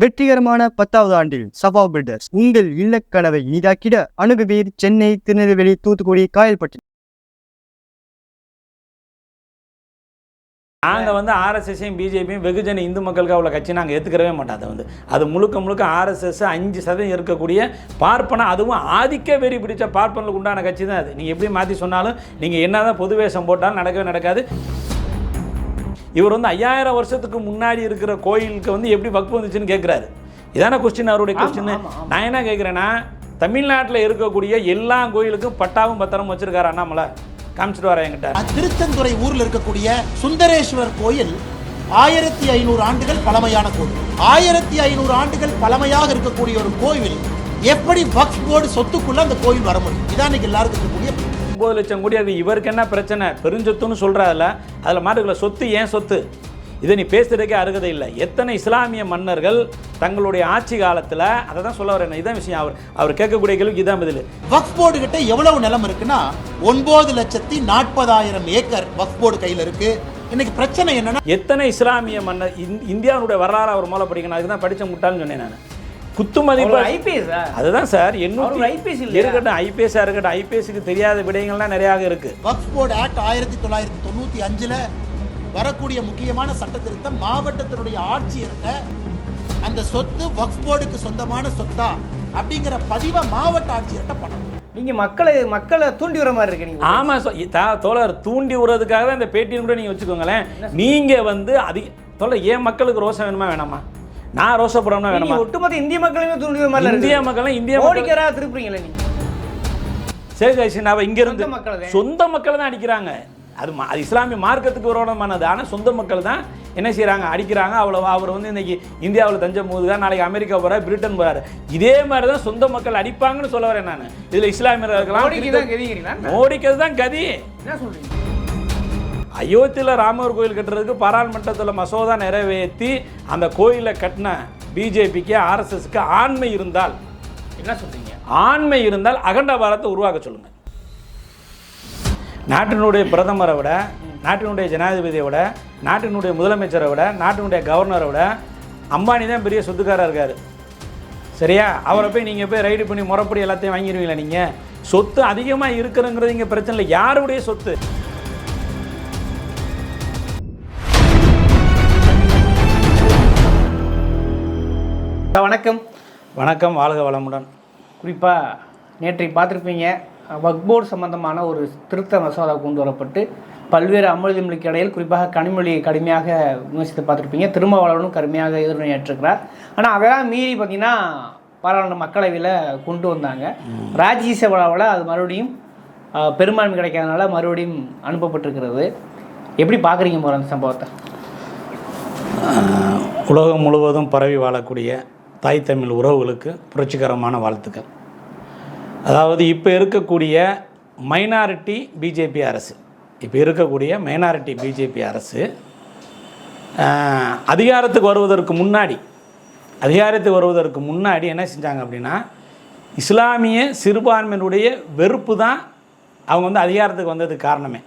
வெற்றிகரமான பத்தாவது ஆண்டில் சபா பில்டர்ஸ் உங்கள் இல்லக்கனவை இனிதாக்கிட அணுகுவீர் சென்னை திருநெல்வேலி தூத்துக்குடி காயல்பட்டி. நாங்கள் வந்து ஆர்எஸ்எஸையும் பிஜேபியும் வெகுஜன இந்து மக்களுக்கு உள்ள கட்சி நாங்கள் ஏற்றுக்கிறவே மாட்டோம். அதை வந்து அது முழுக்க முழுக்க ஆர்எஸ்எஸ் அஞ்சு சதவீதம் இருக்கக்கூடிய பார்ப்பன அதுவும் ஆதிக்க வெறி பிடிச்ச பார்ப்பனுக்கு உண்டான கட்சி தான் அது. நீங்கள் எப்படி மாற்றி சொன்னாலும் நீங்கள் என்ன தான் பொது வேஷம் போட்டாலும் நடக்கவே நடக்காது. இவர் வந்து ஐயாயிரம் வருஷத்துக்கு முன்னாடி இருக்கிற கோயிலுக்கு வந்து எப்படி வக்பு வந்துச்சுன்னு கேட்குறாரு இதான கொஸ்டின் அவருடைய கொஸ்டின் நான் என்ன கேட்குறேன்னா தமிழ்நாட்டில் இருக்கக்கூடிய எல்லா கோயிலுக்கும் பட்டாவும் பத்திரமும் வச்சிருக்காரு அண்ணாமலை. காமிச்சிட்டு வரேன் என்கிட்ட. திருச்செந்துறை ஊர்ல இருக்கக்கூடிய சுந்தரேஸ்வர் கோயில் ஆயிரத்தி ஐநூறு ஆண்டுகள் பழமையான கோயில். ஆயிரத்தி ஐநூறு ஆண்டுகள் பழமையாக இருக்கக்கூடிய ஒரு கோவில் எப்படி வக்ஃப் போர்டு சொத்துக்குள்ள அந்த கோயில் வர முடியும்? இதான் இன்னைக்கு எல்லாருக்கும் இருக்கக்கூடிய ஒம்பது லட்சம் கோடி அது இவருக்கு என்ன பிரச்சனை? பெருஞ்சொத்துன்னு சொல்கிறாதில்ல அதில் மாட்டுக்கல சொத்து ஏன் சொத்து? இதை நீ பேசுறதுக்கே அருகதை இல்லை. எத்தனை இஸ்லாமிய மன்னர்கள் தங்களுடைய ஆட்சி காலத்தில் அதை தான் சொல்ல வரேன் இதான் விஷயம். அவர் அவர் கேட்கக்கூடிய கேள்விக்கு இதான் பதில். வக்ஃப் போர்டு கிட்ட எவ்வளவு நிலம் இருக்குன்னா ஒன்பது லட்சத்தி நாற்பதாயிரம் ஏக்கர் வக்ஃப் போர்டு கையில இருக்கு. இன்னைக்கு பிரச்சனை என்னன்னா எத்தனை இஸ்லாமிய மன்னர் இந்- இந்தியாவுடைய வரலாறு அவர் மூலம் படிக்கணும். அதுக்கு தான் படித்த முட்டாள்னு சொன்னேன் நான். குத்து மதிப்பு ஐபிஎஸ் அதுதான் சார் எண்ணூறு IPS இல்லையா? இருக்கட்டும் ஐபிஎஸ்ஸாக இருக்கட்டும் ஐபிஎஸ்க்கு தெரியாத விடயங்கள்லாம் நிறையாக இருக்குது வக்ஃப் போர்டு ஆக்ட் ஆயிரத்தி தொள்ளாயிரத்தி தொண்ணூத்தி அஞ்சுல வரக்கூடிய முக்கியமான சட்ட திருத்தம் மாவட்டத்தினுடைய ஆட்சியர்கிட்ட அந்த சொத்து வக்ஃப் போர்டுக்கு சொந்தமான சொத்தா அப்படிங்கிற பதிவை மாவட்ட ஆட்சியர்கிட்ட பண்ணணும். நீங்க மக்களை மக்களை தூண்டி வர மாதிரி இருக்கு நீங்க. ஆமா சொ- தா- தோழர் தூண்டி விடுறதுக்காக தான் இந்த பேட்டியும் கூட நீங்க வச்சுக்கோங்களேன். நீங்க வந்து அதிக தோழர் ஏன் மக்களுக்கு ரோசம் வேணுமா வேணாமா? நான் ரோசப்படணும்னா நீங்க வேணாமா? ஒட்டுமொத்த இந்திய மக்களுமே வர மாதிரி இந்திய இருக்கு மக்கள் இந்திய மோடிக்கரா திருப்புறீங்களே நீங்க? சரி ஹசீனாவை இங்க இருந்து சொந்த மக்கள் தான். அடிக்கிறாங்க. அது அது இஸ்லாமிய மார்க்கத்துக்கு விரோதமானது ஆனால் சொந்த மக்கள் தான் என்ன செய்றாங்க? அடிக்கிறாங்க. அவ்வளோ அவர் வந்து இன்னைக்கு இந்தியாவில் தஞ்சம் போகுதுதான் நாளைக்கு அமெரிக்கா போறாரு பிரிட்டன் போறாரு. இதே மாதிரி தான் சொந்த மக்கள் அடிப்பாங்கன்னு சொல்ல வரேன் நான். இதுல இஸ்லாமியர் இருக்கலாம் மோடிக்கு தான் கதி. என்ன சொல்றீங்க? அயோத்தியில் ராமர் கோயில் கட்டுறதுக்கு பாராளுமன்றத்தில் மசோதா நிறைவேற்றி அந்த கோயிலை கட்டின பிஜேபிக்கு ஆர்எஸ்எஸ்க்கு ஆண்மை இருந்தால் என்ன சொல்றீங்க? ஆண்மை இருந்தால் அகண்ட பாரத்தை உருவாக்க சொல்லுங்க. நாட்டினுடைய பிரதமரை விட நாட்டினுடைய ஜனாதிபதியை விட நாட்டினுடைய முதலமைச்சரை விட நாட்டினுடைய கவர்னரை விட அம்பானி தான் பெரிய சொத்துக்காரர் இருக்கார். சரியா? அவரை போய் நீங்கள் போய் ரைடு பண்ணி முறைப்படி எல்லாத்தையும் வாங்கிடுவீங்களா நீங்கள் சொத்து அதிகமாக இருக்கிறங்கிறது இங்கே பிரச்சனை இல்லை. யாருடைய சொத்து? வணக்கம். வணக்கம் வாழ்க வளமுடன். குறிப்பா நேற்றைக்கு பார்த்துருப்பீங்க வக்போர்டு சம்பந்தமான ஒரு திருத்த மசோதா கொண்டு வரப்பட்டு பல்வேறு அமளிதமளிக்கு இடையில் குறிப்பாக கனிமொழி கடுமையாக விமர்சித்து பார்த்துருப்பீங்க. திருமாவளவனும் கடுமையாக எதிர்நேற்றுக்கிறார் ஆனால் அதெல்லாம் மீறி பார்த்தீங்கன்னா பாராளுமன்ற மக்களவையில் கொண்டு வந்தாங்க. ராஜ்யசபாவில் அது மறுபடியும் பெரும்பான்மை கிடைக்காதனால மறுபடியும் அனுப்பப்பட்டிருக்கிறது. எப்படி பார்க்குறீங்க போகிற அந்த சம்பவத்தை? உலகம் முழுவதும் பரவி வாழக்கூடிய தாய் தமிழ் உறவுகளுக்கு புரட்சிகரமான வாழ்த்துக்கள். அதாவது இப்போ இருக்கக்கூடிய மைனாரிட்டி பிஜேபி அரசு. இப்போ இருக்கக்கூடிய மைனாரிட்டி பிஜேபி அரசு அதிகாரத்துக்கு வருவதற்கு முன்னாடி அதிகாரத்துக்கு வருவதற்கு முன்னாடி என்ன செஞ்சாங்க அப்படின்னா இஸ்லாமிய சிறுபான்மையினுடைய வெறுப்பு தான் அவங்க வந்து அதிகாரத்துக்கு வந்ததுக்கு காரணமே.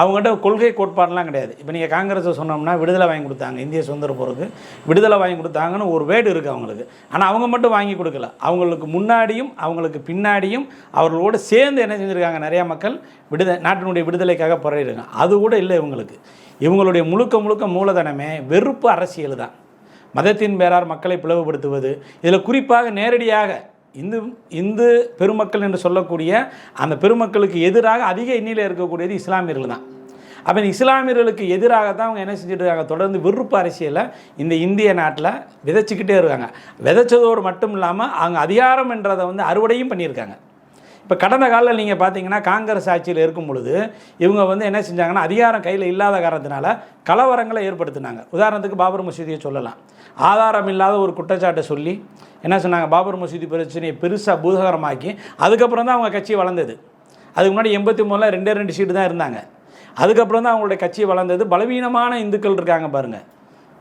அவங்ககிட்ட கொள்கை கோட்பாடெலாம் கிடையாது. இப்போ நீங்கள் காங்கிரஸை சொன்னோம்னா விடுதலை வாங்கி கொடுத்தாங்க இந்திய சுதந்திர போருக்கு. விடுதலை வாங்கி கொடுத்தாங்கன்னு ஒரு வேடு இருக்குது அவங்களுக்கு. ஆனால் அவங்க மட்டும் வாங்கி கொடுக்கல. அவங்களுக்கு முன்னாடியும் அவங்களுக்கு பின்னாடியும் அவர்களோடு சேர்ந்து என்ன செஞ்சுருக்காங்க நிறையா மக்கள்? விடுத நாட்டினுடைய விடுதலைக்காக போராடிருக்காங்க. அது கூட இல்லை இவங்களுக்கு. இவங்களுடைய முழுக்க முழுக்க மூலதனமே வெறுப்பு அரசியல் தான் மதத்தின் பேரார் மக்களை பிளவுபடுத்துவது இதில் குறிப்பாக நேரடியாக இந்து இந்து பெருமக்கள் என்று சொல்லக்கூடிய அந்த பெருமக்களுக்கு எதிராக அதிக எண்ணியில் இருக்கக்கூடியது இஸ்லாமியர்கள் தான். அப்போ இஸ்லாமியர்களுக்கு எதிராக தான் அவங்க என்ன செஞ்சுட்டு இருக்காங்க தொடர்ந்து விருப்பு அரசியலை இந்த இந்திய நாட்டில் விதைச்சிக்கிட்டே இருக்காங்க. விதைச்சதோடு மட்டும் இல்லாமல் அவங்க அதிகாரம் என்றதை வந்து அறுவடையும் பண்ணியிருக்காங்க. இப்போ கடந்த காலில் நீங்கள் பார்த்தீங்கன்னா காங்கிரஸ் ஆட்சியில் இருக்கும் பொழுது இவங்க வந்து என்ன செஞ்சாங்கன்னா அதிகாரம் கையில் இல்லாத காரணத்தினால கலவரங்களை ஏற்படுத்தினாங்க. உதாரணத்துக்கு பாபர் மசூதியை சொல்லலாம். ஆதாரம் இல்லாத ஒரு குற்றச்சாட்டை சொல்லி என்ன சொன்னாங்க பாபர் மசூதி பிரச்சனையை பெருசாக பூதகரமாக்கி அதுக்கப்புறம் தான் அவங்க கட்சி வளர்ந்தது. அதுக்கு முன்னாடி எண்பத்தி மூணில் ரெண்டே ரெண்டு சீட்டு தான் இருந்தாங்க. அதுக்கப்புறம் தான் அவங்களுடைய கட்சி வளர்ந்தது. பலவீனமான இந்துக்கள் இருக்காங்க பாருங்கள்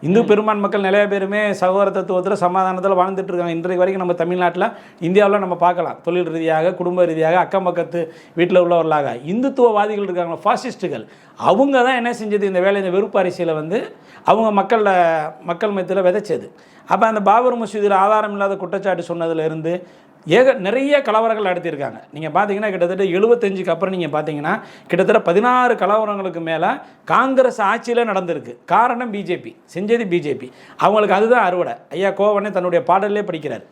இந்து பெரும்பான் மக்கள் நிறைய பேருமே சகோதர தத்துவத்தில் சமாதானத்தில் வாழ்ந்துட்டு இருக்காங்க. இன்றைக்கு வரைக்கும் நம்ம தமிழ்நாட்டில் இந்தியாவில் நம்ம பார்க்கலாம். தொழில் ரீதியாக குடும்ப ரீதியாக அக்கம் பக்கத்து வீட்டில் உள்ளவர்களாக. இந்துத்துவவாதிகள் இருக்காங்க ஃபாசிஸ்ட்டுகள் அவங்க தான் என்ன செஞ்சது? இந்த வேலை இந்த வெறுப்பு அரசியலை வந்து அவங்க மக்களில் மக்கள் மத்தியில் விதைச்சது. அப்போ அந்த பாபர் மசூதியில் ஆதாரம் இல்லாத குற்றச்சாட்டு சொன்னதுலேருந்து ஏக நிறைய கலவரங்கள் நடத்தியிருக்காங்க. நீங்கள் பார்த்தீங்கன்னா கிட்டத்தட்ட எழுபத்தஞ்சுக்கு அப்புறம் நீங்கள் பார்த்தீங்கன்னா கிட்டத்தட்ட பதினாறு கலவரங்களுக்கு மேலே காங்கிரஸ் ஆட்சியில் நடந்திருக்கு. காரணம் பிஜேபி செஞ்சது பிஜேபி. அவங்களுக்கு அதுதான் அறுவடை. ஐயா கோவனே தன்னுடைய பாடலே படிக்கிறார்.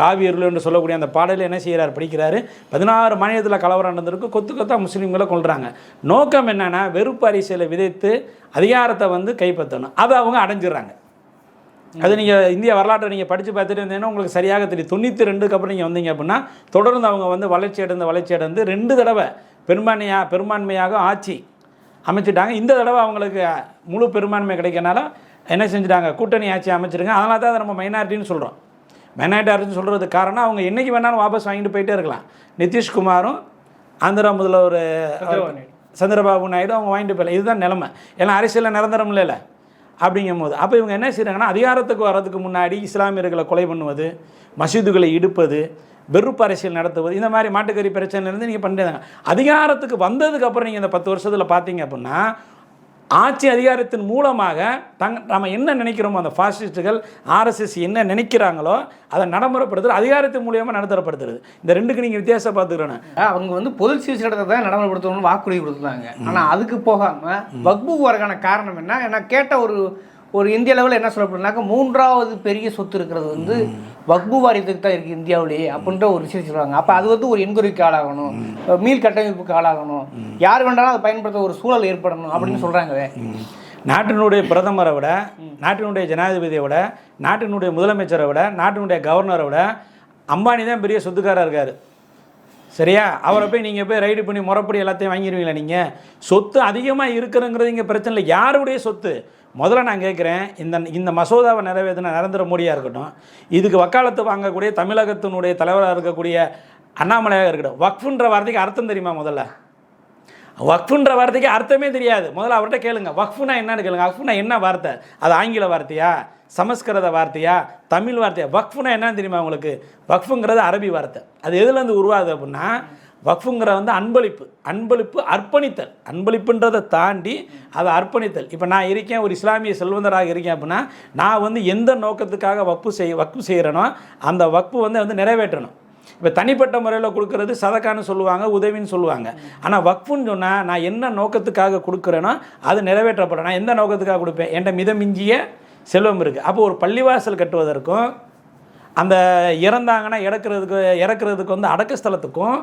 காவியர்கள் என்று சொல்லக்கூடிய அந்த பாடலில் என்ன செய்கிறார் படிக்கிறாரு. பதினாறு மாநிலத்தில் கலவரம் நடந்திருக்கு. கொத்து கொத்தா முஸ்லீம்களை கொள்கிறாங்க நோக்கம் என்னென்னா வெறுப்பு அரசியலை விதைத்து அதிகாரத்தை வந்து கைப்பற்றணும். அதை அவங்க அடைஞ்சிடறாங்க. அது நீங்கள் இந்திய வரலாற்றை நீங்கள் படித்து பார்த்துட்டு இருந்தீங்கன்னா உங்களுக்கு சரியாக தெரியும். தொண்ணூற்றி ரெண்டுக்கு அப்புறம் நீங்கள் வந்தீங்க அப்படின்னா தொடர்ந்து அவங்க வந்து வளர்ச்சி அடைந்து வளர்ச்சி அடைந்து ரெண்டு தடவை பெரும்பான்மையாக பெரும்பான்மையாக ஆட்சி அமைச்சிட்டாங்க. இந்த தடவை அவங்களுக்கு முழு பெரும்பான்மை கிடைக்கனால என்ன செஞ்சுட்டாங்க? கூட்டணி ஆட்சி அமைச்சிருங்க. அதனால தான் அதை நம்ம மைனாரிட்டின்னு சொல்கிறோம் மைனாரிட்டி அரசுன்னு சொல்கிறதுக்கு காரணம் அவங்க என்றைக்கு வேணாலும் வாபஸ் வாங்கிட்டு போயிட்டே இருக்கலாம். நிதிஷ்குமாரும் ஆந்திரா முதல்வர் சந்திரபாபு நாயுடு. அவங்க வாங்கிட்டு போயிடலாம். இதுதான் நிலைமை. ஏன்னா அரசியலில் நிரந்தரம் இல்லைல்ல. அப்படிங்கும் போது அப்போ இவங்க என்ன செய்கிறாங்கன்னா அதிகாரத்துக்கு வர்றதுக்கு முன்னாடி இஸ்லாமியர்களை கொலை பண்ணுவது மசூதுகளை இடுப்பது வெறுப்பு அரசியல் நடத்துவது இந்த மாதிரி மாட்டுக்கறி பிரச்சனையிலேருந்து நீங்கள் பண்ணுறாங்க அதிகாரத்துக்கு வந்ததுக்கப்புறம் நீங்கள் இந்த பத்து வருஷத்தில் பார்த்தீங்க அப்படின்னா ஆட்சி அதிகாரத்தின் மூலமாக தங் நம்ம என்ன நினைக்கிறோமோ அந்த ஃபாசிஸ்ட்டுகள் ஆர்எஸ்எஸ் என்ன நினைக்கிறாங்களோ அதை நடைமுறைப்படுத்துறது அதிகாரத்தின் மூலியமாக நடத்தப்படுத்துறது இந்த ரெண்டுக்கு நீங்கள் வித்தியாசம் பார்த்துக்கிறேன் அவங்க வந்து பொது சிகிச்சை சட்டத்தை தான் நடைமுறைப்படுத்தணும்னு வாக்குறுதி கொடுத்தாங்க ஆனா அதுக்கு போகாம வக்பு வரக்கான காரணம் என்ன? ஏன்னா கேட்ட ஒரு ஒரு இந்திய லெவலில் என்ன சொல்லப்படுனாக்க மூன்றாவது பெரிய சொத்து இருக்கிறது வந்து வக்பு வாரியத்துக்கு தான் இருக்குது இந்தியாவிலேயே அப்படின்ற ஒரு விஷயம் சொல்லுவாங்க அப்போ அது வந்து ஒரு என்கொயரிக்கு ஆளாகணும். மீள் கட்டமைப்புக்கு ஆளாகணும். யார் வேண்டாலும் அதை பயன்படுத்த ஒரு சூழல் ஏற்படணும் அப்படின்னு சொல்கிறாங்க நாட்டினுடைய பிரதமரை விட நாட்டினுடைய ஜனாதிபதியை விட நாட்டினுடைய முதலமைச்சரை விட நாட்டினுடைய கவர்னரை விட அம்பானி தான் பெரிய சொத்துக்காரர் இருக்கார். சரியா? அவரை போய் நீங்கள் போய் ரைடு பண்ணி முறைப்படி எல்லாத்தையும் வாங்கிடுவீங்களா நீங்கள் சொத்து அதிகமாக இருக்கிறங்கிறது இங்கே பிரச்சனை இல்லை. யாருடைய சொத்து? முதல்ல நான் கேட்குறேன் இந்த இந்த மசோதாவை நிறைவேற்றின நரேந்திர மோடியாக இருக்கட்டும் இதுக்கு வக்காலத்து வாங்கக்கூடிய தமிழகத்தினுடைய தலைவராக இருக்கக்கூடிய அண்ணாமலையாக இருக்கட்டும் வக்ஃபுன்ற வார்த்தைக்கு அர்த்தம் தெரியுமா முதல்ல? வக்ஃபுன்ற வார்த்தைக்கு அர்த்தமே தெரியாது. முதல்ல அவர்கிட்ட கேளுங்க. வக்ஃபுனா என்னன்னு கேளுங்க. வக்ஃபுனா என்ன வார்த்தை? அது ஆங்கில வார்த்தையா? சமஸ்கிருத வார்த்தையா? தமிழ் வார்த்தையா? வக்ஃபுனா என்னன்னு தெரியுமா உங்களுக்கு? வக்ஃபுங்கிறது அரபி வார்த்தை. அது எதுலேருந்து உருவாகுது அப்படின்னா வக்ஃபுங்கிற வந்து அன்பளிப்பு அன்பளிப்பு அர்ப்பணித்தல். அன்பளிப்புன்றதை தாண்டி அதை அர்ப்பணித்தல். இப்போ நான் இருக்கேன் ஒரு இஸ்லாமிய செல்வந்தராக இருக்கேன் அப்படின்னா நான் வந்து எந்த நோக்கத்துக்காக வக்ஃபு செய் வக்ஃபு செய்கிறேனோ அந்த வக்ஃபு வந்து வந்து நிறைவேற்றணும். இப்போ தனிப்பட்ட முறையில் கொடுக்கறது சதக்கான்னு சொல்லுவாங்க உதவின்னு சொல்லுவாங்க. ஆனால் வக்ஃபுன்னு சொன்னால் நான் என்ன நோக்கத்துக்காக கொடுக்குறேனோ அது நிறைவேற்றப்படும். நான் எந்த நோக்கத்துக்காக கொடுப்பேன்? என்கிட்ட மிதமிஞ்சிய செல்வம் இருக்குது அப்போ ஒரு பள்ளிவாசல் கட்டுவதற்கும் அந்த இறந்தாங்கன்னா இறக்குறதுக்கு இறக்குறதுக்கு வந்து அடக்க ஸ்தலத்துக்கும்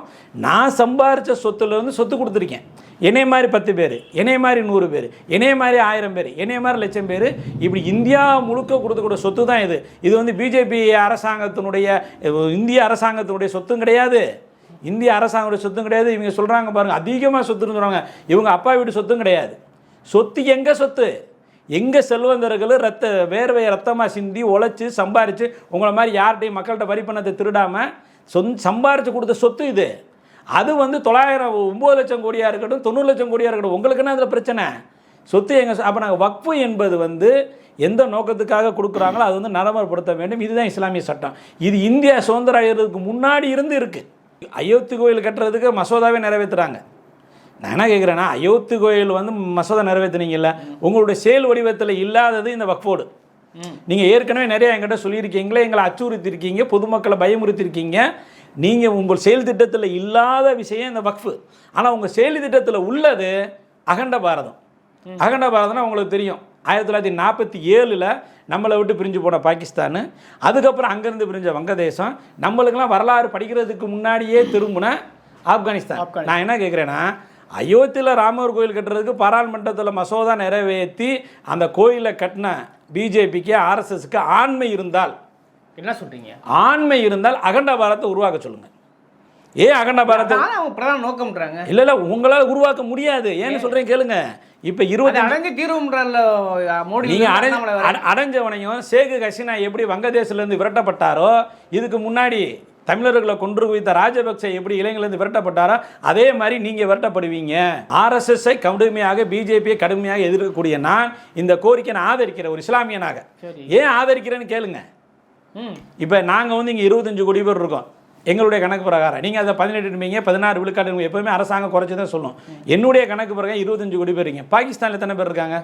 நான் சம்பாரித்த சொத்துலேருந்து சொத்து கொடுத்துருக்கேன். என்னைய மாதிரி பத்து பேர் என்னைய மாதிரி நூறு பேர் என்னைய மாதிரி ஆயிரம் பேர் என்னைய மாதிரி லட்சம் பேர் இப்படி இந்தியா முழுக்க கொடுத்துக்கூடிய சொத்து தான் இது. இது வந்து பிஜேபி அரசாங்கத்தினுடைய இந்திய அரசாங்கத்தினுடைய சொத்தும் கிடையாது. இந்திய அரசாங்கத்துடைய சொத்தும் கிடையாது. இவங்க சொல்கிறாங்க பாருங்கள் அதிகமாக சொத்துன்னு சொல்கிறாங்க இவங்க அப்பா வீட்டு சொத்தும் கிடையாது. சொத்து எங்கே சொத்து? எங்கே செல்வந்தர்கள் ரத்த வேர்வையை ரத்தமாக சிந்தி உழைச்சி சம்பாரித்து உங்களை மாதிரி யார்கிட்டையும் மக்கள்கிட்ட வரி பண்ணதை திருடாமல் சொந் சம்பாரித்து கொடுத்த சொத்து இது. அது வந்து தொள்ளாயிரம் ஒம்பது லட்சம் கோடியாக இருக்கட்டும் தொண்ணூறு லட்சம் கோடியாக இருக்கட்டும் உங்களுக்கு என்ன அதில் பிரச்சனை. சொத்து எங்கள் அப்போ நாங்கள் வக்ஃபு என்பது வந்து எந்த நோக்கத்துக்காக கொடுக்குறாங்களோ அது வந்து நடைமுறைப்படுத்த வேண்டும். இதுதான் இஸ்லாமிய சட்டம். இது இந்தியா சுதந்திரம் ஆகிறதுக்கு முன்னாடி இருந்து இருக்குது அயோத்தி கோயில் கட்டுறதுக்கு மசோதாவே நிறைவேற்றுறாங்க நான் என்ன கேட்குறேன்னா அயோத்தி கோயில் வந்து மசோதா நிறைவேற்றுனீங்கல்ல உங்களுடைய செயல் வடிவத்தில் இல்லாதது இந்த வக்ஃபோடு. நீங்கள் ஏற்கனவே நிறைய என்கிட்ட சொல்லியிருக்கீங்களே எங்களை அச்சுறுத்திருக்கீங்க பொதுமக்களை பயமுறுத்திருக்கீங்க நீங்கள் உங்கள் செயல் திட்டத்தில் இல்லாத விஷயம் இந்த வக்ஃபு. ஆனால் உங்கள் செயல் திட்டத்தில் உள்ளது அகண்ட பாரதம். அகண்ட பாரதம்னா உங்களுக்கு தெரியும். ஆயிரத்தி தொள்ளாயிரத்தி நாற்பத்தி ஏழில் நம்மளை விட்டு பிரிஞ்சு போன பாகிஸ்தான் அதுக்கப்புறம் அங்கேருந்து பிரிஞ்ச வங்கதேசம் நம்மளுக்கெல்லாம் வரலாறு படிக்கிறதுக்கு முன்னாடியே திரும்பின ஆப்கானிஸ்தான். நான் என்ன கேட்குறேன்னா அயோத்தியில் ராமர் கோயில் கட்டுறதுக்கு பாராளுமன்றத்தில் மசோதா நிறைவேற்றி அந்த கோயிலை கட்டின பிஜேபிக்கு ஆர்எஸ்எஸ்க்கு ஆண்மை இருந்தால் என்ன சொல்றீங்க? ஆண்மை இருந்தால் அகண்ட பாரத்தை உருவாக்க சொல்லுங்க. ஏன் அகண்ட அவங்க பிரதான நோக்கம்ன்றாங்க. இல்ல இல்ல உங்களால உருவாக்க முடியாது. ஏன்னு சொல்றேன் கேளுங்க. இப்ப அது இருபத்தி அடைஞ்சு தீர்வும்ன்றல்ல மோடி நீங்க வந்து அடைஞ்ச அண்ணாமலை வர- அட- அடைஞ்சவனையும் ஷேக் ஹசீனா எப்படி வங்கதேசத்துல இருந்து விரட்டப்பட்டாரோ இதுக்கு முன்னாடி தமிழர்களை கொன்று குவித்த ராஜபக்சே எப்படி இளைஞர்லேருந்து விரட்டப்பட்டாரோ அதே மாதிரி நீங்கள் விரட்டப்படுவீங்க. ஆர்எஸ்எஸ்ஐ கடுமையாக பிஜேபியை கடுமையாக எதிர்க்கக்கூடிய நான் இந்த கோரிக்கை நான் ஆதரிக்கிறேன் ஒரு இஸ்லாமியனாக. ஏன் ஆதரிக்கிறேன்னு கேளுங்க. இப்போ நாங்கள் வந்து இங்கே இருபத்தஞ்சு கோடி பேர் இருக்கோம். எங்களுடைய கணக்கு பிரகாரம். நீங்கள் அதை பதினெட்டு இருப்பீங்க பதினாறு விழுக்காடு இருப்பீங்க. எப்பவுமே அரசாங்கம் குறைச்சி தான் சொல்லும் என்னுடைய கணக்கு பிரகாரம் இருபத்தஞ்சு கோடி பேர் இருக்கீங்க. பாகிஸ்தானில் எத்தனை பேர் இருக்காங்க?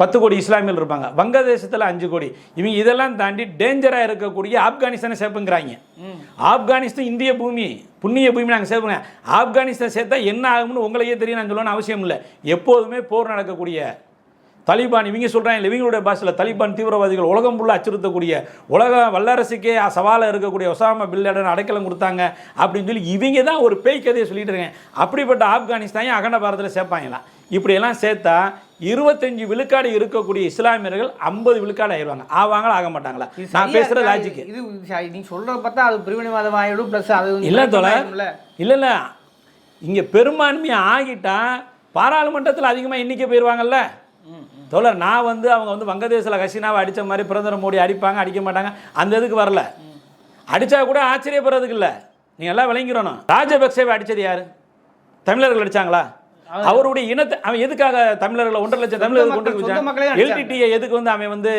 பத்து கோடி இஸ்லாமியர்கள் இருப்பாங்க. வங்கதேசத்தில் அஞ்சு கோடி. இவங்க இதெல்லாம் தாண்டி டேஞ்சராக இருக்கக்கூடிய ஆப்கானிஸ்தானை சேர்ப்புங்கிறாங்க. ஆப்கானிஸ்தான் இந்திய பூமி புண்ணிய பூமி நாங்கள் சேர்ப்புங்க. ஆப்கானிஸ்தான் சேர்த்தா என்ன ஆகும்னு உங்களையே தெரியும் நான் சொல்லணும்னு அவசியம் இல்லை. எப்போதுமே போர் நடக்கக்கூடிய தலிபான் இவங்க சொல்கிறாங்க இவங்களுடைய பாஷையில் தலிபான் தீவிரவாதிகள் உலகம் ஃபுல்லாக அச்சுறுத்தக்கூடிய உலக வல்லரசுக்கே சவாலாக இருக்கக்கூடிய ஒசாமா பில்லடன் அடைக்கலம் கொடுத்தாங்க அப்படின்னு சொல்லி இவங்க தான் ஒரு பேய் கதையை சொல்லிட்டு இருக்காங்க. அப்படிப்பட்ட ஆப்கானிஸ்தானையும் அகண்ட பாரதத்தில் சேர்ப்பாங்களாம். இப்படியெல்லாம் சேர்த்தா இருபத்தஞ்சு விழுக்காடு இருக்கக்கூடிய இஸ்லாமியர்கள் ஐம்பது விழுக்காடு ஆயிடுவாங்க. ஆவாங்களா ஆக மாட்டாங்களா? நான் பேசுகிற? லாஜிக் இது ச- நீங்க சொல்றத பார்த்தா அது பிரிவினைவாதம் ஆயிடும் ப்ளஸ் அது இல்லை ஆயிடும்ல. இல்லை இல்லை. இங்கே பெரும்பான்மையாக ஆகிட்டா பாராளுமன்றத்தில் அதிகமாக எண்ணிக்கை போயிடுவாங்கல்ல தோழர் நான் வந்து அவங்க வந்து வங்கதேசத்தில் ஹசீனாவை அடித்த மாதிரி பிரதமர் மோடி அடிப்பாங்க அடிக்க மாட்டாங்க. அந்த இதுக்கு வரல. அடித்தா கூட ஆச்சரியப்படுறதுக்கு இல்லை. நீங்கள் எல்லாம் விளங்கிறணும் ராஜபக்சேவை அடித்தது யார்? தமிழர்கள் அடிச்சாங்களா? அவருடைய இனத்தை அவன் எதுக்காக தமிழர்களை ஒன்றரை லட்சம் தமிழர்கள் கொண்டு வச்சான். எல்டிடியை எதுக்கு வந்து அவன் வந்து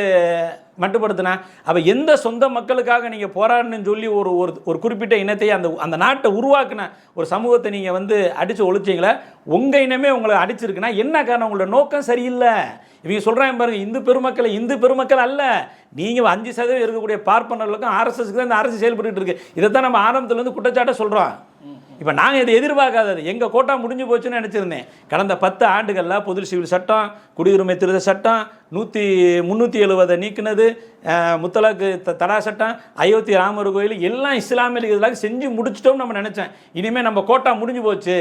மட்டுப்படுத்தினா? அப்போ எந்த சொந்த மக்களுக்காக நீங்கள் போராடணும்னு சொல்லி ஒரு ஒரு குறிப்பிட்ட இனத்தை அந்த அந்த நாட்டை உருவாக்குன ஒரு சமூகத்தை நீங்கள் வந்து அடித்து ஒழிச்சிங்களே உங்கள் இனமே உங்களை அடிச்சிருக்குன்னா என்ன காரணம்? உங்களோட நோக்கம் சரியில்லை. இவங்க சொல்கிறாங்க பாருங்க இந்து பெருமக்கள் இந்து பெருமக்கள் அல்ல. நீங்கள் அஞ்சு சதவீதம் இருக்கக்கூடிய பார்ப்பனர்களுக்கும் ஆர்எஸ்எஸ்க்கு தான் இந்த அரசு செயல்பட்டு இருக்கு. இதை தான் நம்ம ஆரம்பத்துலேருந்து குற்றச்சாட்டை சொல்கிறோம் இப்போ நாங்கள் இதை எதிர்பார்க்காதது. எங்கள் கோட்டா முடிஞ்சு போச்சுன்னு நினச்சிருந்தேன். கடந்த பத்து ஆண்டுகளில் பொது சிவில் சட்டம் குடியுரிமை திருத்த சட்டம் நூற்றி முந்நூற்றி எழுபதை நீக்கினது முத்தலாக்கு த- தடா சட்டம் அயோத்தி ராமர் கோயில் எல்லாம் இஸ்லாமியர்களுக்கு இதெல்லாம் செஞ்சு முடிச்சிட்டோம்னு நம்ம நினச்சேன். இனிமேல் நம்ம கோட்டா முடிஞ்சு போச்சு.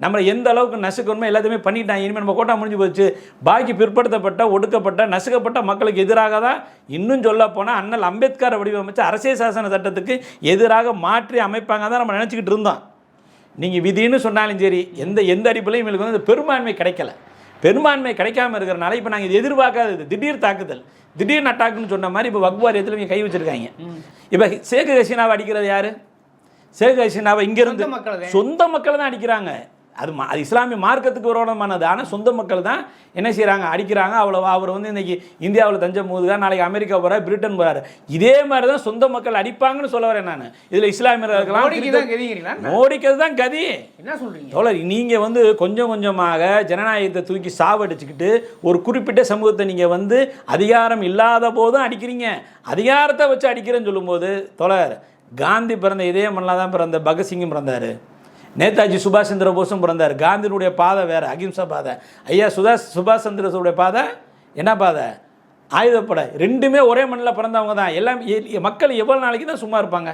நம்ம எந்த அளவுக்கு நசுக்கணுமோ எல்லாத்தையுமே பண்ணிட்டாங்க. இனிமேல் நம்ம கோட்டா முடிஞ்சு போச்சு. பாக்கி பிற்படுத்தப்பட்ட ஒடுக்கப்பட்ட நசுக்கப்பட்ட மக்களுக்கு எதிராக தான் இன்னும் சொல்ல போனால் அண்ணல் அம்பேத்கரை வடிவமைச்ச அரசியல் சாசன சட்டத்துக்கு எதிராக மாற்றி அமைப்பாங்க தான் நம்ம நினச்சிக்கிட்டு இருந்தோம். நீங்கள் விதின்னு சொன்னாலும் சரி எந்த எந்த அடிப்படையும் எங்களுக்கு வந்து பெரும்பான்மை கிடைக்கல. பெரும்பான்மை கிடைக்காம இருக்கிறனால இப்போ நாங்கள் இது எதிர்பார்க்காதது. திடீர் தாக்குதல் திடீர் அட்டாக்குன்னு சொன்ன மாதிரி இப்போ வக்பு வாரியத்தில் இவங்க கை வச்சிருக்காங்க. இப்போ சேகு ஹசீனாவை அடிக்கிறது யாரு? சேகு ஹசீனாவை இங்கேருந்து. சொந்த மக்களை தான் அடிக்கிறாங்க. அது ம- அது இஸ்லாமிய மார்க்கத்துக்கு விரோதமானது. ஆனால் சொந்த மக்கள் தான் என்ன செய்கிறாங்க அடிக்கிறாங்க. அவ்வளோ அவர் வந்து இன்னைக்கு இந்தியாவில் தஞ்சம் போகுதுதான் நாளைக்கு அமெரிக்கா போகிறார் பிரிட்டன் போகிறார் இதே மாதிரி தான் சொந்த மக்கள் அடிப்பாங்கன்னு சொல்ல வரேன் நான். இதில் இஸ்லாமியர்கள் இருக்கலாம் மோடிக்கு தான் கதி என்ன? சொல்றீங்க? தோழர் நீங்கள் வந்து கொஞ்சம் கொஞ்சமாக ஜனநாயகத்தை தூக்கி சாவடிச்சுக்கிட்டு ஒரு குறிப்பிட்ட சமூகத்தை நீங்கள் வந்து அதிகாரம் இல்லாத போதும் அடிக்கிறீங்க. அதிகாரத்தை வச்சு அடிக்கிறேன்னு சொல்லும்போது தோழர் காந்தி பிறந்த இதே மண்ணில் தான் பிறந்த பகத்சிங்கும் பிறந்தார். நேதாஜி சுபாஷ் சந்திர போஸும் பிறந்தார். காந்தியினுடைய பாதை வேறு அகிம்சா பாதை. ஐயா சுதாஷ் சுபாஷ் சந்திர போஸுடைய பாதை என்ன பாதை? ஆயுதப்படை. ரெண்டுமே ஒரே மண்ணில் பிறந்தவங்க தான். எல்லாம் மக்கள் எவ்வளோ நாளைக்கு தான் சும்மா இருப்பாங்க?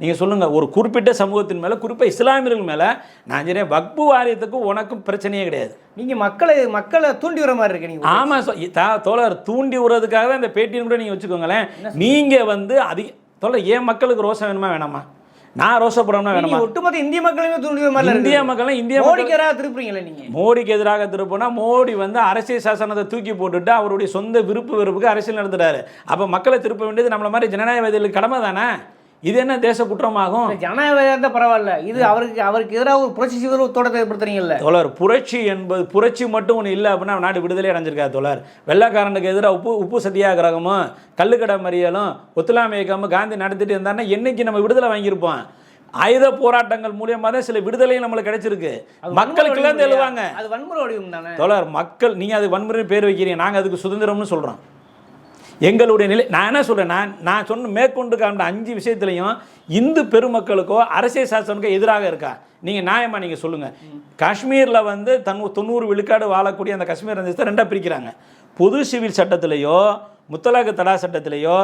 நீங்கள் சொல்லுங்கள் ஒரு குறிப்பிட்ட சமூகத்தின் மேலே குறிப்பாக இஸ்லாமியர்கள் மேலே நான் சொன்னேன் வக்பு வாரியத்துக்கும் உனக்கும் பிரச்சனையே கிடையாது. நீங்க மக்களை மக்களை தூண்டி வர மாதிரி இருக்கு நீங்க. ஆமாம் தா தோழர் தூண்டி விடுறதுக்காக தான் இந்த பேட்டின்னு கூட நீங்கள் வச்சுக்கோங்களேன். நீங்கள் வந்து அதிக தோழர் ஏன் மக்களுக்கு ரோசம் வேணுமா வேணாமா? நான் ரோசப்படணும்னா நீங்க வேணாமா? ஒட்டுமொத்த இந்திய மக்களையுமே தூண்டி வர மாதிரி இந்திய மக்கள் இந்திய மோடிக்கு எதிராக திருப்புறீங்களே நீங்க? மோடிக்கு எதிராக திருப்பினா மோடி வந்து அரசியல் சாசனத்தை தூக்கி போட்டுட்டு அவருடைய சொந்த விருப்பு வெறுப்புக்கு அரசியல் நடத்துறாரு. அப்போ மக்களை திருப்ப வேண்டியது நம்மள மாதிரி ஜனநாயகவாதிகளுக்கு கடமை தானே? இது என்ன தேச குற்றமாகும்? ஜனநாயகம் இருந்தா பரவாயில்ல. இது அவருக்கு அவருக்கு எதிராக ஒரு புரட்சி தோட்டத்தை ஏற்படுத்துறீங்கல்ல. தோழர் புரட்சி என்பது புரட்சி மட்டும் ஒன்று இல்லை அப்படின்னா நாடு விடுதலை அடைஞ்சிருக்காது தோழர். வெள்ளைக்காரனுக்கு எதிராக உப்பு உப்பு சத்தியாகிரகமும் கள்ளுக்கடை மறியலும் ஒத்துழையாமை இயக்கமும் காந்தி நடத்திட்டு இருந்தாருன்னா என்னைக்கு நம்ம விடுதலை வாங்கியிருப்போம்? ஆயுத போராட்டங்கள் மூலியமா தான் சில விடுதலையும் நம்மளுக்கு கிடைச்சிருக்கு. வன்முறை வடிவம் எழுவாங்க? அது வன்முறை வடிவம் தானே? தோழர் மக்கள் நீங்கள் அது வன்முறை பேர் வைக்கிறீங்க. நாங்கள் அதுக்கு சுதந்திரம்னு சொல்கிறோம் எங்களுடைய நிலை நான் என்ன சொல்கிறேன் நான் நான் சொன்ன மேற்கொண்டு காண்ட அஞ்சு விஷயத்துலையும் இந்து பெருமக்களுக்கோ அரசியல் சாசனுக்கோ எதிராக இருக்கா? நீங்கள் நியாயமாக நீங்கள் சொல்லுங்கள் காஷ்மீரில் வந்து தன் தொண்ணூறு விழுக்காடு வாழக்கூடிய அந்த காஷ்மீர் ராஜ்யத்தை ரெண்டாக பிரிக்கிறாங்க. பொது சிவில் சட்டத்திலேயோ முத்தலாக தடா சட்டத்திலேயோ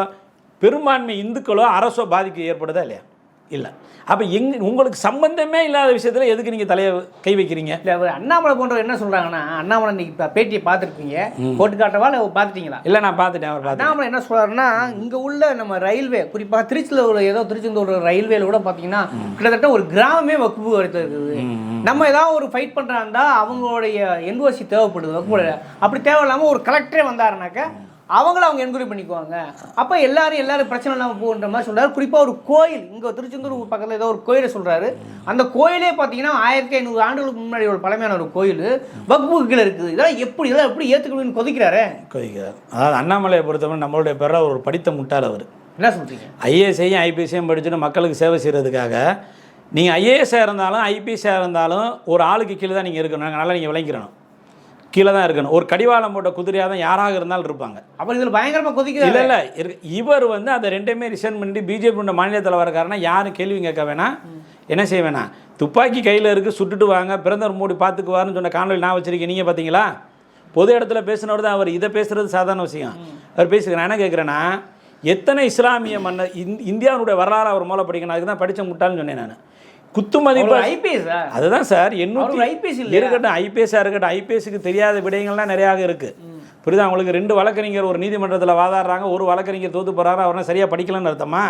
பெரும்பான்மை இந்துக்களோ அரசோ பாதிக்க ஏற்படுதா இல்லையா? இல்லை. அப்போ எங் உங்களுக்கு சம்பந்தமே இல்லாத விஷயத்தில் எதுக்கு நீங்கள் தலையை கை வைக்கிறீங்க? இல்ல அண்ணாமலை போன்றவர் என்ன சொல்றாங்கன்னா அண்ணாமலை நீங்க இப்ப பேட்டியை பார்த்துருப்பீங்க போட்டு காட்டவா இல்லை பார்த்துட்டீங்களா? இல்லை நான் பார்த்துட்டேன் அவர் அண்ணாமலை என்ன சொல்றாருன்னா இங்க உள்ள நம்ம ரயில்வே குறிப்பா திருச்சியில் உள்ள ஏதோ திருச்செந்தூர் ரயில்வேல கூட பாத்தீங்கன்னா கிட்டத்தட்ட ஒரு கிராமமே வகுப்பு வரைத்து இருக்குது. நம்ம ஏதாவது ஒரு ஃபைட் பண்றாருந்தா அவங்களுடைய என்ஓசி தேவைப்படுது வகுப்பு அப்படி தேவையில்லாம ஒரு கலெக்டரே வந்தாருனாக்க அவங்கள அவங்க என்கொயரி பண்ணிக்குவாங்க. அப்போ எல்லாரும் எல்லாரும் பிரச்சனை இல்லாமல் போகுன்ற மாதிரி சொல்றாரு. குறிப்பாக ஒரு கோயில் இங்கே திருச்செந்தூர் பக்கத்தில் ஏதோ ஒரு கோயிலை சொல்றாரு. அந்த கோயிலே பார்த்தீங்கன்னா ஆயிரத்தி ஐநூறு ஆண்டுகளுக்கு முன்னாடி ஒரு பழமையான ஒரு கோயில். வக்புக்கு கீழே இருக்குது. இதெல்லாம் எப்படி இதெல்லாம் எப்படி ஏற்றுக்கணும்னு கொதிக்கிறாரு? கொதிக்கிறார். அதாவது அண்ணாமலையை பொறுத்தவரை நம்மளுடைய பேர ஒரு படித்த முட்டாள் அவர். என்ன சொல்றீங்க? ஐஏஎஸ்ஐயும் ஐபிஎஸ்ஸையும் படிச்சுட்டு மக்களுக்கு சேவை செய்கிறதுக்காக நீங்கள் ஐஏஎஸ்ஸாக இருந்தாலும் ஐபிஎஸ்ஸாக இருந்தாலும் ஒரு ஆளுக்கு கீழே தான் நீங்கள் இருக்கணும். நல்லா நீங்கள் விளங்கிக்கணும். கீழே தான் இருக்கணும். ஒரு கடிவாளம் போட்ட குதிரையாக தான் யாராக இருந்தாலும் இருப்பாங்க. அப்புறம் இதில் பயங்கரமாக இல்லை கொதிக்கிறாரு இல்லை இருக்கு இவர் வந்து அதை ரெண்டையுமே ரிசைன் பண்ணி பிஜேபி மாநில தலைவருக்காரனா யாரும் கேள்வி கேட்க வேணாம். என்ன செய்ய வேணாம்? துப்பாக்கி கையில் இருக்குது சுட்டுட்டு வாங்க பிறந்தவர் மோடி பார்த்துக்குவாருன்னு சொன்ன காணொலி நான் வச்சிருக்கேன். நீங்கள் பார்த்தீங்களா பொது இடத்துல பேசினவர் தான் அவர். இதை பேசுறது சாதாரண விஷயம். அவர் பேசுகிறேன் என்ன கேட்குறேன்னா எத்தனை இஸ்லாமிய மன்னர் இந் இந்தியாவுடைய வரலாறு அவர் மூலம் படிக்கணும். அதுக்கு தான் படித்த முட்டாள்னு சொன்னேன் நான். குத்து மதிப்பு ஐபிஎஸ் அதுதான் சார் எண்ணூற்றி இல்லையா? இருக்கட்டும் ஐபிஎஸ்ஸாக இருக்கட்டும் ஐபிஎஸ்க்கு தெரியாத விடயங்கள்லாம் நிறையாக இருக்குது புரியுதா? உங்களுக்கு ரெண்டு வழக்கறிஞர் ஒரு நீதிமன்றத்தில் வாதாடுறாங்க ஒரு வழக்கறிஞர் தோத்து போகிறாரு அவரை சரியாக படிக்கலன்னு அர்த்தமா?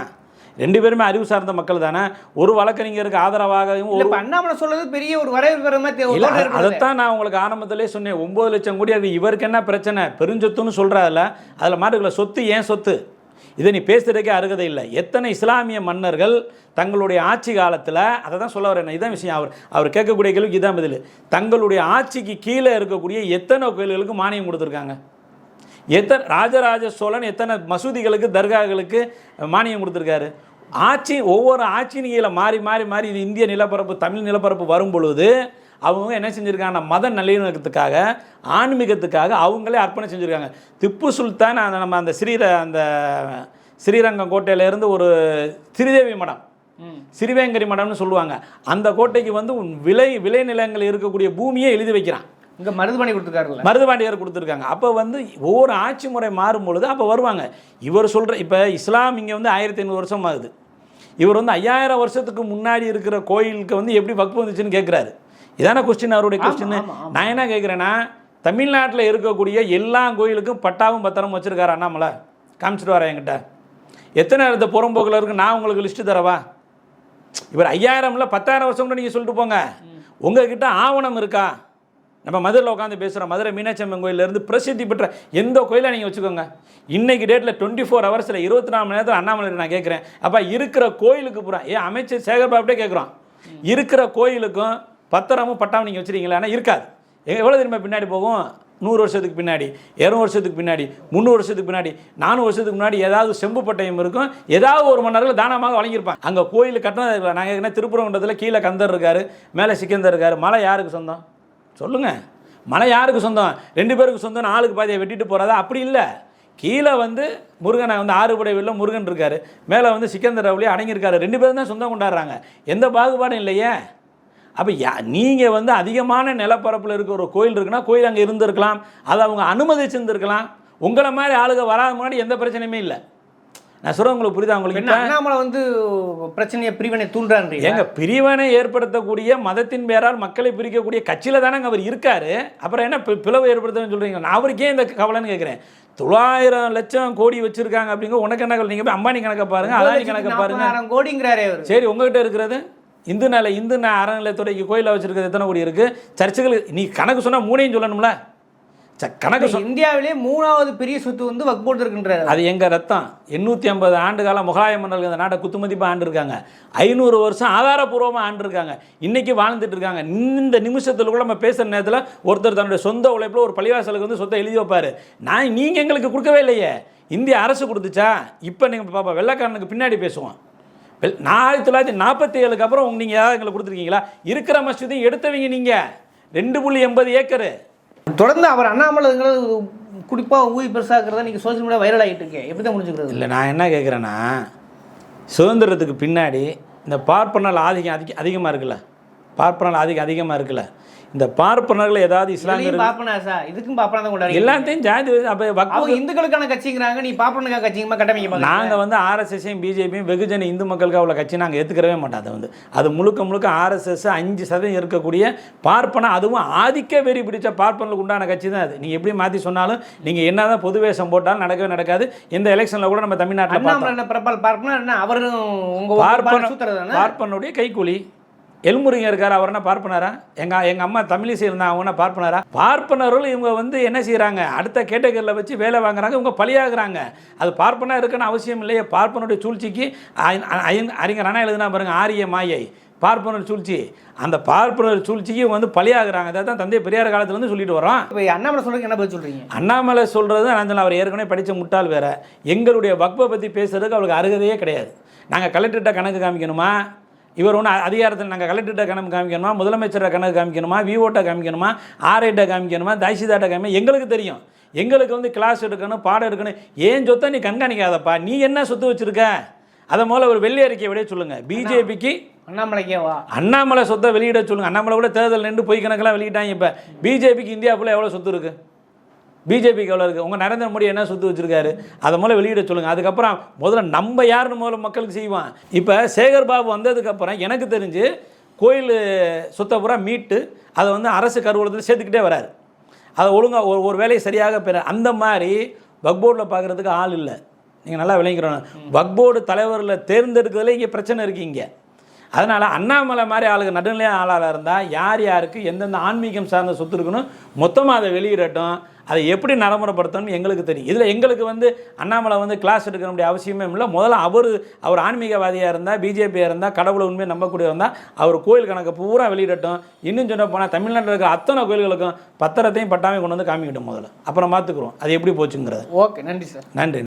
ரெண்டு பேருமே அறிவு சார்ந்த மக்கள் தானே. ஒரு வழக்கறிஞருக்கு ஆதரவாகவும் ஒரு இப்ப அண்ணாமலை சொல்றது பெரிய ஒரு வரவேற்பு. அதைத்தான் நான் உங்களுக்கு ஆரம்பத்திலே சொன்னேன். ஒம்பது லட்சம் கோடி இருக்கு இவருக்கு என்ன பிரச்சனை? பெருஞ்சொத்துன்னு சொல்கிறாருல அதில் மாட்டுக்கல சொத்து ஏன் சொத்து? இதை நீ பேசுகிறதுக்கே அருகதை இல்லை. எத்தனை இஸ்லாமிய மன்னர்கள் தங்களுடைய ஆட்சி காலத்தில் அதை தான் சொல்ல வரேன் இதான் விஷயம். அவர் அவர் கேட்கக்கூடிய கேள்விக்கு இதான் பதில். தங்களுடைய ஆட்சிக்கு கீழே இருக்கக்கூடிய எத்தனை கோயில்களுக்கு மானியம் கொடுத்துருக்காங்க? எத்தனை ராஜராஜ சோழன் எத்தனை மசூதிகளுக்கு தர்காக்களுக்கு மானியம் கொடுத்துருக்காரு? ஆட்சி ஒவ்வொரு ஆட்சியின் கீழே மாறி மாறி மாறி இது இந்திய நிலப்பரப்பு தமிழ் நிலப்பரப்பு வரும் பொழுது அவங்க என்ன செஞ்சுருக்காங்க மத நல்லிணக்கத்துக்காக ஆன்மீகத்துக்காக அவங்களே அர்ப்பணம் செஞ்சுருக்காங்க. திப்பு சுல்தான் அந்த நம்ம அந்த ஸ்ரீர அந்த ஸ்ரீரங்கம் கோட்டையிலேருந்து ஒரு ஸ்ரீதேவி மடம். சிறுவேங்கரி மடம்னு சொல்லுவாங்க. அந்த கோட்டைக்கு வந்து உன் விளை விளைநிலங்கள் இருக்கக்கூடிய பூமியை எழுதி வைக்கிறான். இங்க மருது பண்ணி கொடுத்துருக்காருல்ல மருதுபாண்டியர் கொடுத்துருக்காங்க. அப்போ வந்து ஒவ்வொரு ஆட்சி முறை மாறும் பொழுது அப்போ வருவாங்க. இவர் சொல்கிற இப்போ இஸ்லாம் இங்கே வந்து ஆயிரத்தி ஐநூறு வருஷம் ஆகுது. இவர் வந்து ஐயாயிரம் வருஷத்துக்கு முன்னாடி இருக்கிற கோயிலுக்கு வந்து எப்படி வக்பு வந்துச்சுன்னு கேட்குறாரு இதான கொஸ்டின் அவருடைய கொஸ்டின். நான் என்ன கேட்குறேன்னா தமிழ்நாட்டில் இருக்கக்கூடிய எல்லா கோயிலுக்கும் பட்டாவும் பத்திரம் வச்சுருக்காரு அண்ணாமலை? காமிச்சிட்டு வரேன் என்கிட்ட? எத்தனை இடத்த புறம்போக்கில் இருக்கு? நான் உங்களுக்கு லிஸ்ட்டு தரவா? இவர் ஐயாயிரம்ல பத்தாயிரம் வருஷம் கூட நீங்கள் சொல்லிட்டு போங்க. உங்ககிட்ட ஆவணம் இருக்கா? நம்ம மதுரையில் உட்காந்து பேசுகிறோம் மதுரை மீனாட்சி அம்மன் கோயிலேருந்து பிரசித்தி பெற்ற எந்த கோயிலை நீங்கள் வச்சுக்கோங்க. இன்னைக்கு டேட்டில் டுவெண்ட்டி ஃபோர் ஹவர்ஸில் இருபத்தி நாலு மணி நேரத்தில் அண்ணாமலை நான் கேட்குறேன் அப்போ இருக்கிற கோயிலுக்கு பூரா ஏன் அமைச்சர் சேகர் பாபுட்டே கேட்குறோம் இருக்கிற கோயிலுக்கும் பத்திரமும் பட்டாவும் நீங்கள் வச்சுருக்கீங்களா ஆனால் இருக்காது. எவ்வளோ திரும்ப பின்னாடி போகும்? நூறு வருஷத்துக்கு பின்னாடி இரநூறு வருஷத்துக்கு பின்னாடி முந்நூறு வருஷத்துக்கு பின்னாடி நானூறு வருஷத்துக்கு முன்னாடி ஏதாவது செம்பு பட்டயம் இருக்கும் ஏதாவது ஒரு மன்னர்கள் தானமாக வழங்கியிருப்பாங்க. அங்கே கோயில் கட்டினது நாங்கள் என்ன திருப்புறங்குன்றத்தில் கீழே கந்தர் இருக்காரு மேலே சிக்கந்தர் இருக்காரு. மலை யாருக்கு சொந்தம்? சொல்லுங்கள் மலை யாருக்கு சொந்தம்? ரெண்டு பேருக்கு சொந்தம். ஆளுக்கு பாதியை வெட்டிட்டு போகிறதா அப்படி இல்லை. கீழே வந்து முருகனை வந்து ஆறுபடை வெள்ள முருகன் இருக்காரு. மேலே வந்து சிக்கந்தர் ரவுலி அடங்கியிருக்காரு. ரெண்டு பேரும் தான் சொந்தம் கொண்டாடுறாங்க. எந்த பாகுபாடும் இல்லையே. அப்போ யா நீங்கள் வந்து அதிகமான நிலப்பரப்பில் இருக்க ஒரு கோயில் இருக்குன்னா கோயில் அங்கே இருந்திருக்கலாம். அதை அவங்க அனுமதிச்சிருந்துருக்கலாம் உங்களை மாதிரி ஆளுங்க வராத முன்னாடி எந்த பிரச்சனையுமே இல்லை. நான் சொல்கிறேன் உங்களுக்கு புரியுதா உங்களுக்கு அண்ணாமலை வந்து பிரச்சனையை பிரிவினை தூண்டுறான்றீங்க ஏங்க பிரிவினை ஏற்படுத்தக்கூடிய மதத்தின் பேரால் மக்களை பிரிக்கக்கூடிய கட்சியில் தானே அவர் இருக்காரு. அப்புறம் என்ன பிளவு ஏற்படுத்துன்னு சொல்கிறீங்க நான் அவருக்கே இந்த கவலைன்னு கேட்குறேன் தொள்ளாயிரம் லட்சம் கோடி வச்சிருக்காங்க அப்படிங்க உனக்கு என்ன கவலை? நீங்க போய் அம்பானி கணக்கை பாருங்க அதானி கணக்கை பாருங்க. கோடிங்கிறாரே சரி உங்ககிட்ட இருக்கிறது? இந்து நிலை இந்து அறநிலையத்துறைக்கு கோயிலில் வச்சிருக்கிறது எத்தனை கோடி இருக்கு? சர்ச்சுகள் நீ கணக்கு சொன்னா மூணையும் சொல்லணும்ல? கணக்கு இந்தியாவிலே மூணாவது பெரிய சொத்து வந்து வக்போர்டு இருக்குன்றாரு அது எங்க ரத்தம். எண்ணூற்றி ஐம்பது ஆண்டு காலம் முகலாய மன்னர்கள் இந்த நாட்டை குத்துமதிப்பாக ஆண்டிருக்காங்க. ஐநூறு வருஷம் ஆதாரபூர்வமாக ஆண்டிருக்காங்க. இன்னைக்கு வாழ்ந்துட்டு இருக்காங்க. இந்த நிமிஷத்துல கூட நம்ம பேசுகிற நேரத்தில் ஒருத்தர் தன்னுடைய சொந்த உழைப்பில் ஒரு பள்ளிவாசலுக்கு வந்து சொத்தை எழுதி வைப்பாரு. நான் நீங்கள் எங்களுக்கு கொடுக்கவே இல்லையே. இந்திய அரசு கொடுத்துச்சா? இப்போ நீங்கள் பாப்பா வெள்ளைக்காரனுக்கு பின்னாடி பேசுவோம். ஆயிரத்தி தொள்ளாயிரத்தி நாற்பத்தி ஏழுக்கு அப்புறம் உங்க நீங்கள் ஏதாவது எங்களுக்கு கொடுத்துருக்கீங்களா? இருக்கிற மசூதியும் எடுத்தவங்க நீங்கள் ரெண்டு புள்ளி எண்பது ஏக்கரு. தொடர்ந்து அவர் அண்ணாமலைங்கிறது குறிப்பா ஊதி பெருசாக்குறத நீங்க சோசியல் மீடியா வைரல் ஆகிட்டு இருக்கேன் எப்படி தான் முடிஞ்சுக்கிறது? இல்லை நான் என்ன கேட்குறேன்னா சுதந்திரத்துக்கு பின்னாடி இந்த பார்ப்பனர்கள் ஆதிக்கம் அதிக அதிகமாக இருக்குல்ல. பார்ப்பனர்கள் ஆதிக்கம் அதிகமாக இருக்குல்ல. இந்த பார்ப்பனர்கள் ஏதாவது இஸ்லாமியர் இதுலயும் பாப்பனா சார்? இதுக்கும் பாப்பனா தான் கொண்டாடி எல்லாத்தையும் ஜாதி அப்போ அவங்க இந்துக்களுக்கான கட்சிங்கிறாங்க நீ பாப்பனுக்கான கட்சிங்கமா கட்டமைக்க. நாங்கள் வந்து ஆர்எஸ்எஸ்ஸையும் பிஜேபியும் வெகுஜன இந்து மக்களுக்கு அவ்வளோ கட்சி நாங்கள் ஏற்றுக்கவே மாட்டோம் அதை வந்து. அது முழுக்க முழுக்க ஆர்எஸ்எஸ் அஞ்சு சதவீதம் இருக்கக்கூடிய பார்ப்பன அதுவும் ஆதிக்க வெறி பிடிச்ச பார்ப்பனர்களுக்கு உண்டான கட்சி தான் அது. நீங்கள் எப்படி மாற்றி சொன்னாலும் நீங்கள் என்ன தான் பொது வேஷம் போட்டாலும் நடக்கவே நடக்காது. இந்த எலெக்ஷனில் கூட நம்ம தமிழ்நாட்டில் பார்த்தோம். பிரபல பார்ப்பனா என்ன? அவரும் உங்க பார்ப்பன பார்ப்பனுடைய கைக்கூலி. எல்முருகன் இருக்கார் அவர் என்ன பார்ப்பனாரா? எங்கள் எங்கள் அம்மா தமிழிசை இருந்தா அவங்க என்ன பார்ப்பனாரா? பார்ப்பனர்கள் இவங்க வந்து என்ன செய்கிறாங்க அடுத்த கேட்டகரியில் வச்சு வேலை வாங்குறாங்க இவங்க பலியாகிறாங்க. அது பார்ப்பனா இருக்குன்னு அவசியம் இல்லையே. பார்ப்பனுடைய சூழ்ச்சிக்கு அறிஞர் அண்ணா எழுதுனா பாருங்க ஆரிய மாயை. பார்ப்பனர் சூழ்ச்சி. அந்த பார்ப்பனர் சூழ்ச்சிக்கு வந்து பலியாகிறாங்க. அதை தான் தந்தை பெரியார் காலத்துலேருந்து சொல்லிட்டு வரோம் இப்போ அண்ணாமலை சொல்றதுக்கு என்ன பதில் சொல்றீங்க? அண்ணாமலை சொல்கிறது நான் அவர் ஏற்கனவே படித்த முட்டாள் வேற. எங்களுடைய வக்பை பற்றி பேசுறதுக்கு அவருக்கு அருகதையே கிடையாது. நாங்கள் கலெக்டர்கிட்ட கணக்கு காமிக்கணுமா? இவர் ஒன்று அதிகாரத்தில் நாங்கள் கலெக்டர்கிட்ட கணக்கு காமிக்கணுமா முதலமைச்சரை கணக்கு காமிக்கணுமா விஓட்ட காமிக்கணுமா ஆர்ஐட்ட காமிக்கணுமா தாசிதாட்ட காமி எங்களுக்கு தெரியும். எங்களுக்கு வந்து கிளாஸ் எடுக்கணும் பாடம் எடுக்கணும். ஏன் சொத்தை நீ கண்காணிக்காதப்பா? நீ என்ன சொத்து வச்சிருக்க? அதை முதல்ல ஒரு வெள்ளை அறிக்கை விட சொல்லுங்கள் பிஜேபிக்கு அண்ணாமலைக்கே வா. அண்ணாமலை சொத்தை வெளியிட சொல்லுங்கள் அண்ணாமலை கூட தேர்தல் நின்று பொய் கணக்கெல்லாம் வெளியிட்டாங்க இப்போ. பிஜேபிக்கு இந்தியா ஃபுல்லாக எவ்வளோ சொத்து இருக்குது பிஜேபிக்கு எவ்வளோ இருக்குது உங்கள் நரேந்திர மோடி என்ன சொத்து வச்சுருக்காரு? அதை முதல்ல வெளியிட சொல்லுங்கள் அதுக்கப்புறம் முதல்ல நம்ம யாருன்னு முதல்ல மக்களுக்கு செய்வான். இப்போ சேகர் பாபு வந்ததுக்கப்புறம் எனக்கு தெரிஞ்சு கோயில் சொத்தை பூரா மீட்டு அதை வந்து அரசு கருவூலத்தில் சேர்த்துக்கிட்டே வராரு. அதை ஒழுங்காக ஒரு ஒரு வேலையை சரியாக பெற அந்த மாதிரி வக்போர்டில் பார்க்குறதுக்கு ஆள் இல்லை. நீங்கள் நல்லா விளங்கிக்கிறோம் வக்போர்டு தலைவரில் தேர்ந்தெடுக்கிறதுல இங்கே பிரச்சனை இருக்குது இங்கே. அதனால் அண்ணாமலை மாதிரி ஆளுங்க நடுநிலையாக ஆளாக இருந்தால் யார் யாருக்கு எந்தெந்த ஆன்மீகம் சார்ந்த சொத்து இருக்கணும் மொத்தமாக அதை வெளியிடட்டும். அதை எப்படி நடைமுறைப்படுத்தணும்னு எங்களுக்கு தெரியும். இதில் எங்களுக்கு வந்து அண்ணாமலை வந்து கிளாஸ் எடுக்க வேண்டிய அவசியமே இல்லை. முதல்ல அவர் அவர் ஆன்மீகவாதியாக இருந்தால் பிஜேபியாக இருந்தால் கடவுளை உண்மையை நம்பக்கூடிய இருந்தால் அவர் கோயில் கணக்கு பூரா வெளியிடட்டும். இன்னும் சொல்ல போனால் தமிழ்நாட்டில் இருக்கிற அத்தனை கோயில்களுக்கும் பத்திரத்தையும் பட்டாமையும் கொண்டு வந்து காமிக்கிட்டோம் முதல்ல. அப்புறம் பார்த்துக்குறோம் அது எப்படி போச்சுங்கிறது. ஓகே நன்றி சார். நன்றி.